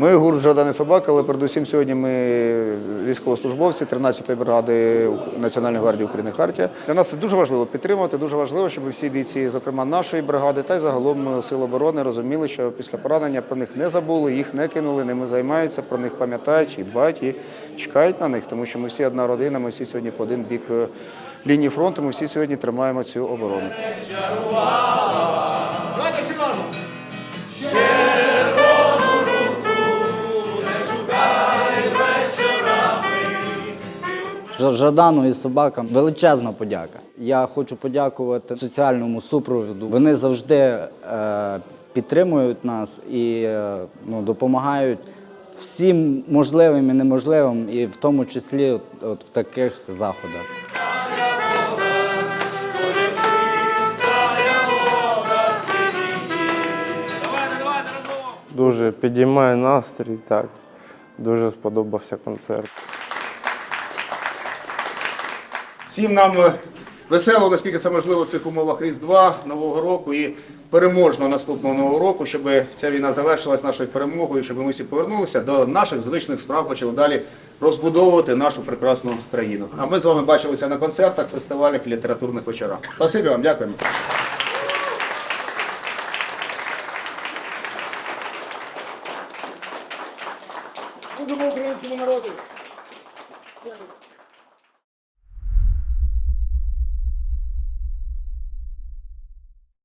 Ми гурт Жаданий собак, але передусім сьогодні ми військовослужбовці 13-ї бригади Національної гвардії України Хартія. Для нас це дуже важливо підтримувати. Дуже важливо, щоб всі бійці, зокрема нашої бригади, та й загалом сил оборони розуміли, що після поранення про них не забули, їх не кинули, ними займаються, про них пам'ятають і дбають і чекають на них, тому що ми всі одна родина, ми всі сьогодні по один бік е, лінії фронту. Ми всі сьогодні тримаємо цю оборону. Жадану і собакам величезна подяка. Я хочу подякувати соціальному супроводу. Вони завжди е, підтримують нас і е, ну, допомагають всім можливим і неможливим, і в тому числі от, от в таких заходах. Дуже підіймає настрій, так. Дуже сподобався концерт. Всім нам е, весело, наскільки це можливо в цих умовах Різдва, Нового року і переможного наступного нового року, щоб ця війна завершилась нашою перемогою, щоб ми всі повернулися до наших звичних справ, почали далі розбудовувати нашу прекрасну країну. А ми з вами бачилися на концертах, фестивалях літературних вечорах. Спасибі вам, дякуємо. Служимо українському народу!